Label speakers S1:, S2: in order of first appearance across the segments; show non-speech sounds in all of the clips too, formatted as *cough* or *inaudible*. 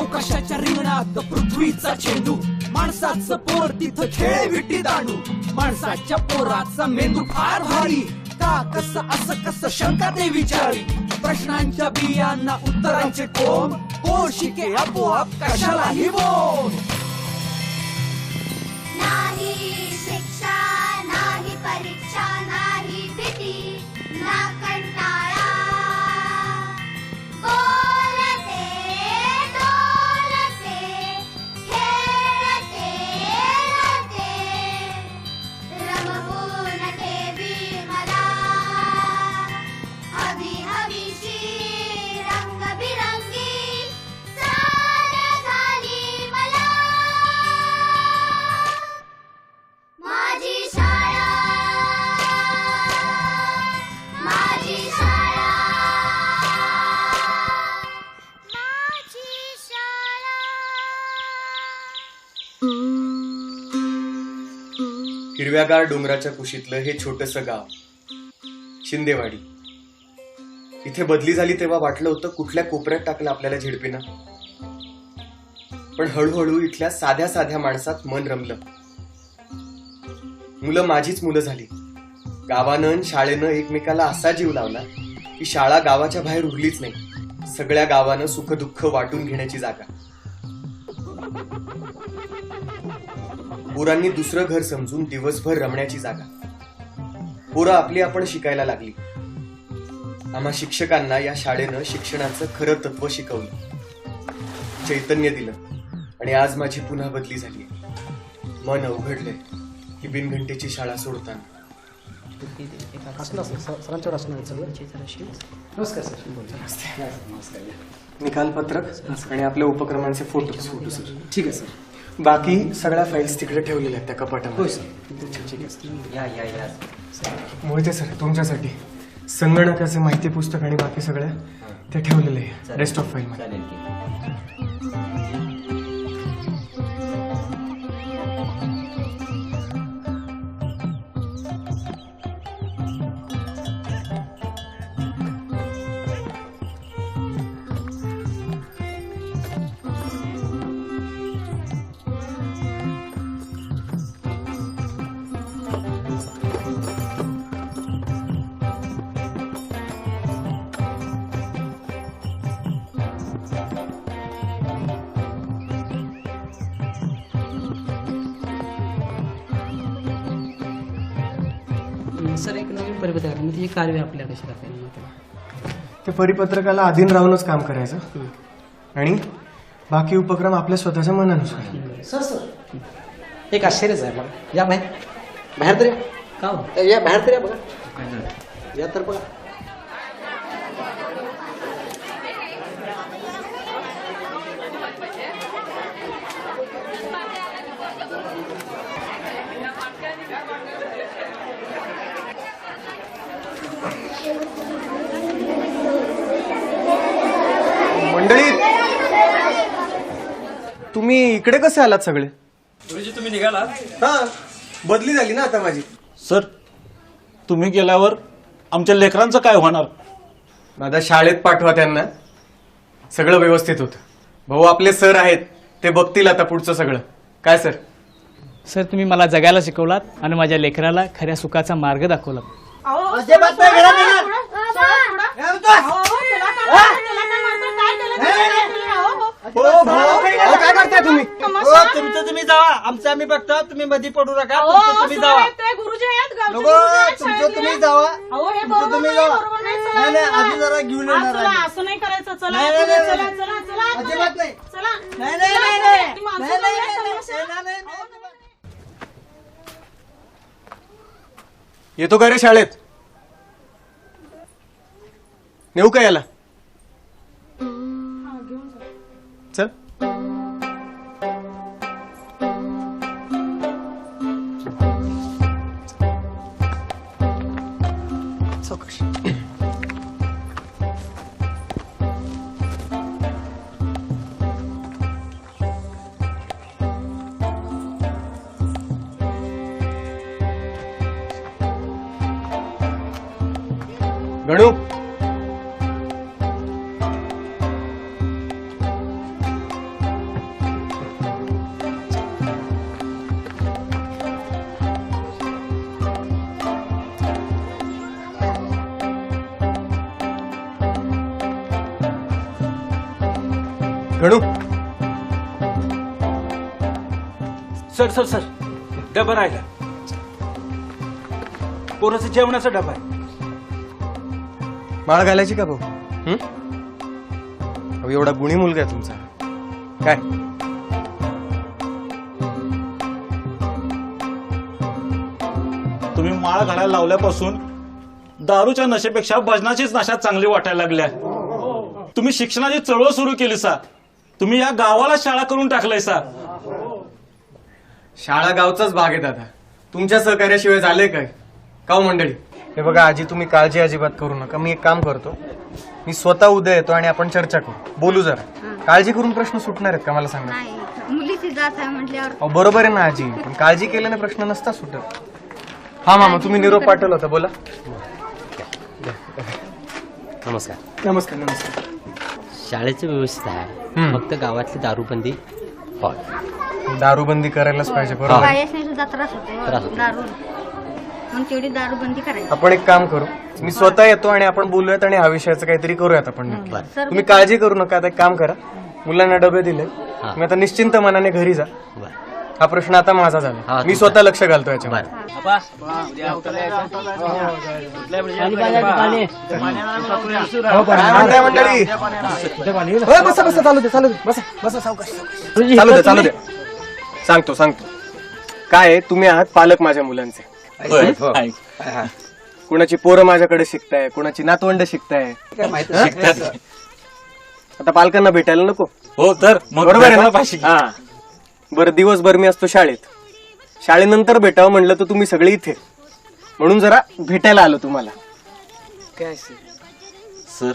S1: अवकाशाच्या रिंगणात पृथ्वीचा चेंडू. माणसाचं पोर तिथं खेळ विटी दांडू. माणसाच्या पोराचा मेंदू फार भारी. का कस असं कस शंका ते विचारी. प्रश्नांच्या बियांना उत्तरांचे कोंब. कोण शिके आपोआप कशालाही बोल.
S2: हिरव्यागार डोंगराच्या कुशीतलं हे छोटस गाव शिंदेवाडी. इथे बदली झाली तेव्हा वाटलं होतं कुठल्या कोपऱ्यात टाकलं आपल्याला झिडपीनं. पण हळूहळू इथल्या साध्या साध्या माणसात मन रमलं. मुलं माझीच मुलं झाली. गावानं शाळेनं एकमेकाला असा जीव लावला की शाळा गावाच्या बाहेर उरलीच नाही. सगळ्या गावानं सुखदुःख वाटून घेण्याची जागा. पोरांनी दुसरं घर समजून दिवसभर रमण्याची जागा. पोरं आपली आपण शिकायला लागली. आम्हा शिक्षकांना या शाळेनं शिक्षणाचं खरं तत्व शिकवलं. चैतन्य दिलं आणि आज माझी पुन्हा बदली झाली मन अवघडलंय. ही बिनघंटेची शाळा सोडताना.
S3: असणार सर सर- सरांच्यावर असणार आहे सगळं नमस्कार सर
S2: निकाल पत्रक आणि आपल्या उपक्रमांचे फोटो फोटो सर
S3: ठीक आहे सर
S2: बाकी सगळ्या फाईल्स तिकडे ठेवलेल्या आहेत त्या
S3: होय
S2: कपाटामध्ये
S3: सर ठीक आहे सर
S4: या या या.
S2: मोहिते सर तुमच्यासाठी संगणकाचे माहिती पुस्तक आणि बाकी सगळ्या ते ठेवलेले आहे. रेस्ट ऑफ फाईल मध्ये.
S5: परिपत्रक म्हणजे हे कार्य आपल्या कशी टाकायला
S2: ते परिपत्रकाला अधीन राहूनच काम करायचं. आणि बाकी उपक्रम आपल्या स्वतःच्या मनानुसार.
S3: Sir sir. एक आश्चर्यच आहे बघा या बाहेर. बाहेर तर या.
S5: का हो?
S3: या बाहेर तर या बघा. या तर बघा
S2: मंडळी तुम्ही इकडे कसे आलात सगळे
S6: गुरुजी तुम्ही निघाला
S2: हा बदली झाली ना आता माझी
S6: सर तुम्ही गेल्यावर आमच्या लेकरांचं काय होणार
S2: दादा शाळेत पाठवा त्यांना सगळं व्यवस्थित होत भाऊ आपले सर आहेत ते बघतील आता पुढचं सगळं काय सर
S5: सर तुम्ही मला जगायला शिकवलात आणि माझ्या लेकराला खऱ्या सुखाचा मार्ग दाखवला
S2: काय तुम्ही.
S7: तुमचं तुम्ही जावा. आमचं आम्ही बघतो. तुम्ही मध्ये पडू नका. तुमचं तुम्ही जावा. नको तुमचं तुम्ही जावा. तुमचं तुम्ही जावा. नाही नाही आधी जरा घेऊन येणार आम्ही.
S8: असं नाही करायचं चला
S7: नाही, नाही,
S8: चला
S7: नाही,
S8: चला चला चला. आतमध्ये.
S7: अजिबात नाही.
S8: चला.
S7: नाही नाही
S8: चला,
S7: नाही
S8: चला.
S7: नाही.
S8: ती माणसं
S7: नाही, नाही,
S8: नाही,
S7: नाही,
S8: समस्या.
S7: नाही, नाही, नाही, नाही.
S2: येतो का रे शाळेत? नेऊ का याला? चल. गणू.
S6: Sir sir sir. डबा राहिला. पोराचं जेवणाचा डबा आहे.
S2: माळ घालायची का भाऊ? हं? अहो, एवढा गुणी मुलगा आहे तुमचा. काय?
S6: तुम्ही माळ घालायला लावल्यापासून दारूच्या नशेपेक्षा भजनाचीच नशा चांगली वाटायला लागल्या. तुम्ही शिक्षणाची चळवळ सुरू केली सा. तुम्ही या गावाला शाळा करून टाकलाय सा
S2: शाळा गावचाच भाग आहे दादा. तुमच्या सहकार्याशिवाय झालंय काय? काव मंडळी? हे बघा आजी तुम्ही काळजी अजिबात करू नका. मी एक काम करतो. मी स्वतः उद्या येतो आणि आपण चर्चा करू. बोलू जरा. काळजी करून प्रश्न सुटणार आहेत का मला सांगा?
S4: नाही मुलीची जात आहे म्हटल्यावर.
S2: अहो, बरोबर आहे ना आजी. पण काळजी केल्याने प्रश्न नसता सुटत. हा मामा तुम्ही निरोप पाठवला होता. बोला.
S8: नमस्कार.
S2: नमस्कार नमस्कार.
S8: शाळेचं व्यवस्थित आहे.
S2: हम्म.
S8: फक्त गावातली दारूबंदी
S2: दारूबंदी करायलाच पाहिजे बरोबर? आहे.
S4: बायासने सुद्धा त्रास होतो
S8: त्रास होतो.
S4: दारू. मग तेवढी दारू बंदी करायची.
S2: आपण एक काम करू. मी स्वतः येतो आणि आपण बोलूयात आणि हा विषयाचं काहीतरी करूयात आपण नक्की.
S8: बरं
S2: तुम्ही काळजी करू नका आता एक काम करा. मुलांना डबे दिले.
S8: हा.
S2: तुम्ही आता निश्चिंत मनाने घरी जा.
S8: बरं.
S2: हा प्रश्न आता माझा
S8: हा,
S2: झाला मी. स्वतः लक्ष घालतो काय म्हणताय मंडळी होय, बसा बसा चालू दे चालू दे बसा बसा सावकाश चालू दे चालू दे. सांगतो सांगतो. काय आहे, तुम्ही आहात पालक माझ्या मुलांचे.
S6: आहे.
S2: कुणाची पोरं माझ्याकडे शिकताय कुणाची नातवंड शिकताय? हं? आता पालकांना भेटायला नको.
S6: हो तर मग
S2: बरोबर आहे ना. हा. बरं दिवसभर मी असतो शाळेत. शाळेनंतर भेटावं म्हणलं तर तुम्ही सगळे इथे. म्हणून जरा भेटायला आलो तुम्हाला.
S6: सर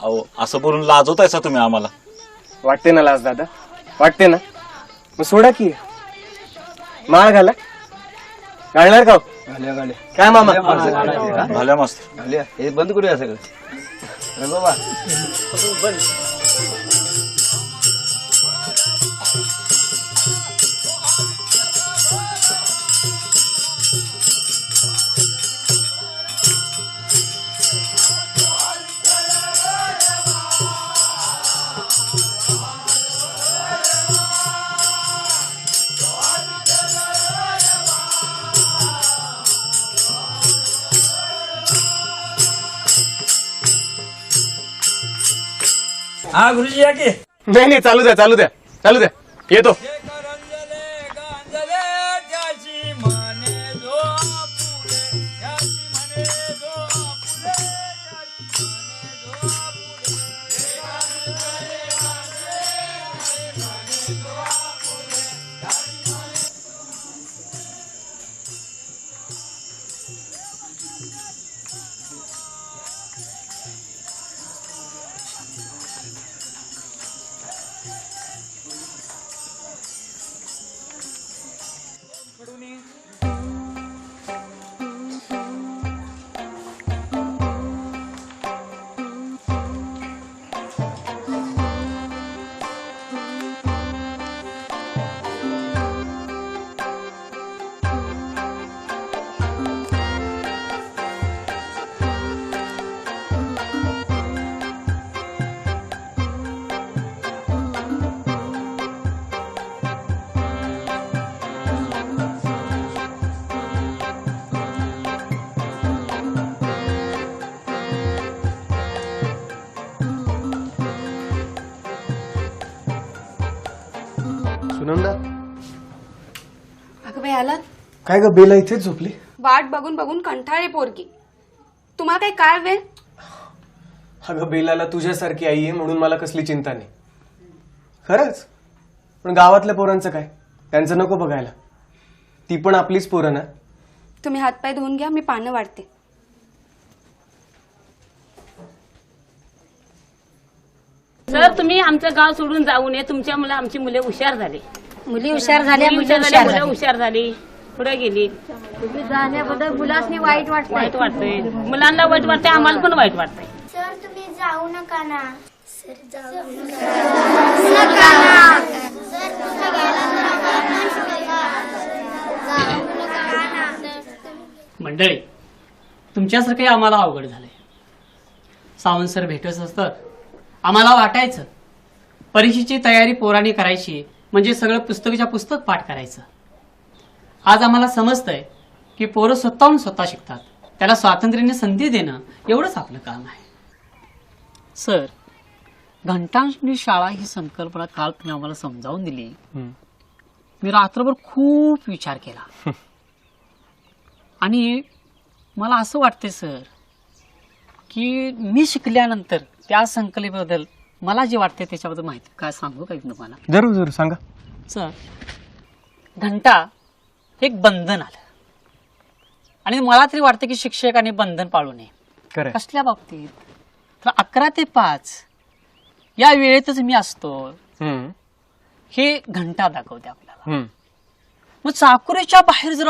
S6: अहो असं बोलून लाजवताय सा तुम्ही आम्हाला.
S2: वाटते ना लाज दादा? वाटते ना? मग सोडा की. माळ घाला. घालणार का हो? काय मामा?
S6: भल्या मस्त.
S7: हे बंद करूया सगळं. बाबा. हा गुरुजी या की.
S2: नाही नाही चालू द्या चालू द्या चालू द्या. येतो. सुनंदा
S9: अगं बाई आलात
S2: काय ग बेला इथेच झोपली?
S9: वाट बघून बघून कंटाळले पोरगी. तुम्हाला काही काय वेळ?
S2: अगं बेलाला तुझ्यासारखी आई आहे म्हणून मला कसली चिंता नाही. खरंच? पण गावातल्या पोरांचं काय? त्यांचं नको बघायला. ती पण आपलीच पोरं ना.
S9: तुम्ही हातपाय धुवून घ्या मी पानं वाढते.
S10: सर तुम्ही आमचं गाव सोडून जाऊ नये तुमच्या मुलं आमची मुले हुशार झाली.
S4: मुली हुशार झाल्या
S10: मुली हुशार झाली
S4: हुशार
S10: मुलं
S4: झाली.
S10: हुशार झाली. पुढे गेली.
S4: तुम्ही जाण्याबद्दल मुलासनी वाईट वाटत
S10: वाईट वाटतंय. मुलांना वाईट वाटतंय आम्हाला पण वाईट वाटतंय.
S11: सर तुम्ही जाऊ नका ना. सर जाऊ
S3: मंडळी तुमच्यासारखे आम्हाला अवघड झालंय. सावंत सर भेटत असतं आम्हाला वाटायचं. परीक्षेची तयारी पोराने करायची म्हणजे सगळं पुस्तकाच्या पुस्तक पाठ करायचं. आज आम्हाला समजतंय की पोरं स्वतःहून स्वतः शिकतात. त्याला स्वातंत्र्याने संधी देणं एवढंच आपलं काम आहे. सर घंटांनी शाळा ही संकल्पना काल तुम्ही आम्हाला समजावून दिली. मी रात्रभर खूप विचार केला. *laughs* आणि मला असं वाटतंय सर की मी शिकल्यानंतर त्या संकल्पनेबद्दल मला जे वाटते त्याच्याबद्दल माहिती काय सांगू का मी तुम्हाला?
S12: जरूर जरूर सांगा.
S3: सर घंटा एक बंधन आलं. आणि मला तरी वाटतं की शिक्षकाने बंधन पाळू नये. कसल्या बाबतीत? तर अकरा ते पाच या वेळेतच मी असतो. हे घंटा दाखवते आपल्याला. मग चाकुरीच्या बाहेर जर